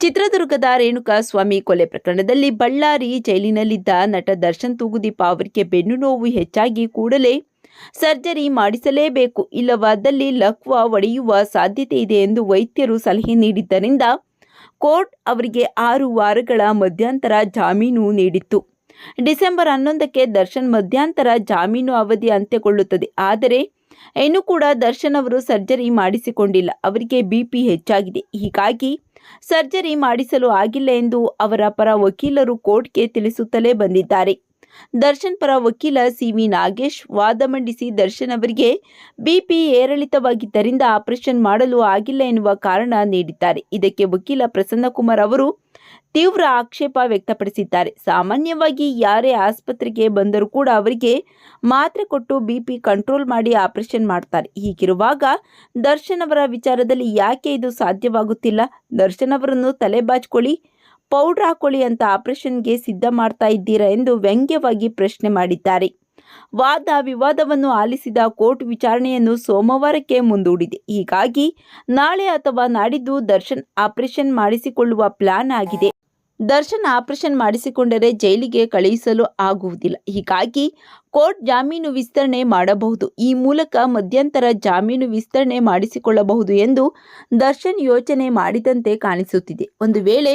ಚಿತ್ರದುರ್ಗದ ರೇಣುಕಾ ಸ್ವಾಮಿ ಕೊಲೆ ಪ್ರಕರಣದಲ್ಲಿ ಬಳ್ಳಾರಿ ಜೈಲಿನಲ್ಲಿದ್ದ ನಟ ದರ್ಶನ್ ತೂಗುದೀಪ ಅವರಿಗೆ ಬೆನ್ನು ನೋವು ಹೆಚ್ಚಾಗಿ ಕೂಡಲೇ ಸರ್ಜರಿ ಮಾಡಿಸಲೇಬೇಕು. ಇಲ್ಲವಾದಲ್ಲಿ ಲಕ್ವ ಒಡೆಯುವ ಸಾಧ್ಯತೆ ಇದೆ ಎಂದು ವೈದ್ಯರು ಸಲಹೆ ನೀಡಿದ್ದರಿಂದ ಕೋರ್ಟ್ ಅವರಿಗೆ ಆರು ವಾರಗಳ ಮಧ್ಯಂತರ ಜಾಮೀನು ನೀಡಿತ್ತು. ಡಿಸೆಂಬರ್ ಹನ್ನೊಂದಕ್ಕೆ ದರ್ಶನ್ ಮಧ್ಯಂತರ ಜಾಮೀನು ಅವಧಿ ಅಂತ್ಯಗೊಳ್ಳುತ್ತದೆ. ಆದರೆ ಇನ್ನೂ ಕೂಡ ದರ್ಶನ್ ಅವರು ಸರ್ಜರಿ ಮಾಡಿಸಿಕೊಂಡಿಲ್ಲ. ಅವರಿಗೆ ಬಿಪಿ ಹೆಚ್ಚಾಗಿದೆ. ಹೀಗಾಗಿ ಸರ್ಜರಿ ಮಾಡಿಸಲು ಆಗಿಲ್ಲ ಎಂದು ಅವರ ಪರ ವಕೀಲರು ಕೋರ್ಟ್ಗೆ ತಿಳಿಸುತ್ತಲೇ ಬಂದಿದ್ದಾರೆ. ದರ್ಶನ್ ಪರ ವಕೀಲ ಸಿ ವಿ ನಾಗೇಶ್ ವಾದ ಮಂಡಿಸಿ ದರ್ಶನ್ ಅವರಿಗೆ ಬಿಪಿ ಏರಿಳಿತವಾಗಿದ್ದರಿಂದ ಆಪರೇಷನ್ ಮಾಡಲು ಆಗಿಲ್ಲ ಎನ್ನುವ ಕಾರಣ ನೀಡಿದ್ದಾರೆ. ಇದಕ್ಕೆ ವಕೀಲ ಪ್ರಸನ್ನಕುಮಾರ್ ಅವರು ತೀವ್ರ ಆಕ್ಷೇಪ ವ್ಯಕ್ತಪಡಿಸಿದ್ದಾರೆ. ಸಾಮಾನ್ಯವಾಗಿ ಯಾರೇ ಆಸ್ಪತ್ರೆಗೆ ಬಂದರೂ ಕೂಡ ಅವರಿಗೆ ಮಾತ್ರೆ ಕೊಟ್ಟು ಬಿಪಿ ಕಂಟ್ರೋಲ್ ಮಾಡಿ ಆಪರೇಷನ್ ಮಾಡ್ತಾರೆ. ಹೀಗಿರುವಾಗ ದರ್ಶನ್ ಅವರ ವಿಚಾರದಲ್ಲಿ ಯಾಕೆ ಇದು ಸಾಧ್ಯವಾಗುತ್ತಿಲ್ಲ? ದರ್ಶನ್ ಅವರನ್ನು ತಲೆ ಬಾಚ್ಕೊಳ್ಳಿ. ಪೌಡ್ರ್ ಹಾಕೊಳ್ಳಿ ಅಂತ ಆಪರೇಷನ್ಗೆ ಸಿದ್ಧ ಮಾಡ್ತಾ ಇದ್ದೀರಾ ಎಂದು ವ್ಯಂಗ್ಯವಾಗಿ ಪ್ರಶ್ನೆ ಮಾಡಿದ್ದಾರೆ. ವಾದ ವಿವಾದವನ್ನು ಆಲಿಸಿದ ಕೋರ್ಟ್ ವಿಚಾರಣೆಯನ್ನು ಸೋಮವಾರಕ್ಕೆ ಮುಂದೂಡಿದೆ. ಹೀಗಾಗಿ ನಾಳೆ ಅಥವಾ ನಾಡಿದ್ದು ದರ್ಶನ್ ಆಪರೇಷನ್ ಮಾಡಿಸಿಕೊಳ್ಳುವ ಪ್ಲಾನ್ ಆಗಿದೆ. ದರ್ಶನ್ ಆಪರೇಷನ್ ಮಾಡಿಸಿಕೊಂಡರೆ ಜೈಲಿಗೆ ಕಳುಹಿಸಲು ಆಗುವುದಿಲ್ಲ. ಹೀಗಾಗಿ ಕೋರ್ಟ್ ಜಾಮೀನು ವಿಸ್ತರಣೆ ಮಾಡಬಹುದು. ಈ ಮೂಲಕ ಮಧ್ಯಂತರ ಜಾಮೀನು ವಿಸ್ತರಣೆ ಮಾಡಿಸಿಕೊಳ್ಳಬಹುದು ಎಂದು ದರ್ಶನ್ ಯೋಚನೆ ಮಾಡಿದಂತೆ ಕಾಣಿಸುತ್ತಿದೆ. ಒಂದು ವೇಳೆ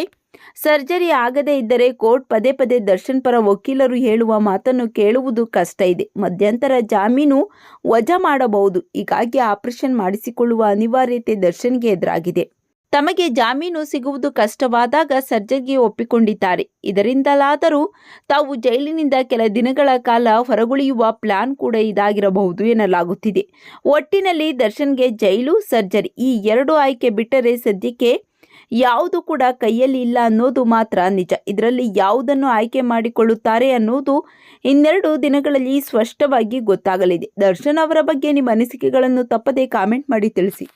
ಸರ್ಜರಿ ಆಗದೇ ಇದ್ದರೆ ಕೋರ್ಟ್ ಪದೇ ಪದೇ ದರ್ಶನ್ ಪರ ವಕೀಲರು ಹೇಳುವ ಮಾತನ್ನು ಕೇಳುವುದು ಕಷ್ಟ ಇದೆ. ಮಧ್ಯಂತರ ಜಾಮೀನು ವಜಾ ಮಾಡಬಹುದು. ಹೀಗಾಗಿ ಆಪರೇಷನ್ ಮಾಡಿಸಿಕೊಳ್ಳುವ ಅನಿವಾರ್ಯತೆ ದರ್ಶನ್ಗೆ ಎದುರಾಗಿದೆ. ತಮಗೆ ಜಾಮೀನು ಸಿಗುವುದು ಕಷ್ಟವಾದಾಗ ಸರ್ಜರಿಗೆ ಒಪ್ಪಿಕೊಂಡಿದ್ದಾರೆ. ಇದರಿಂದಲಾದರೂ ತಾವು ಜೈಲಿನಿಂದ ಕೆಲ ದಿನಗಳ ಕಾಲ ಹೊರಗುಳಿಯುವ ಪ್ಲಾನ್ ಕೂಡ ಇದಾಗಿರಬಹುದು ಎನ್ನಲಾಗುತ್ತಿದೆ. ಒಟ್ಟಿನಲ್ಲಿ ದರ್ಶನ್ಗೆ ಜೈಲು, ಸರ್ಜರಿ ಈ ಎರಡು ಆಯ್ಕೆ ಬಿಟ್ಟರೆ ಸದ್ಯಕ್ಕೆ ಯಾವುದು ಕೂಡ ಕೈಯಲ್ಲಿ ಇಲ್ಲ ಅನ್ನೋದು ಮಾತ್ರ ನಿಜ. ಇದರಲ್ಲಿ ಯಾವುದನ್ನು ಆಯ್ಕೆ ಮಾಡಿಕೊಳ್ಳುತ್ತಾರೆ ಅನ್ನೋದು ಇನ್ನೆರಡು ದಿನಗಳಲ್ಲಿ ಸ್ಪಷ್ಟವಾಗಿ ಗೊತ್ತಾಗಲಿದೆ. ದರ್ಶನ್ ಅವರ ಬಗ್ಗೆ ನಿಮ್ಮ ಅನಿಸಿಕೆಗಳನ್ನು ತಪ್ಪದೇ ಕಾಮೆಂಟ್ ಮಾಡಿ ತಿಳಿಸಿ.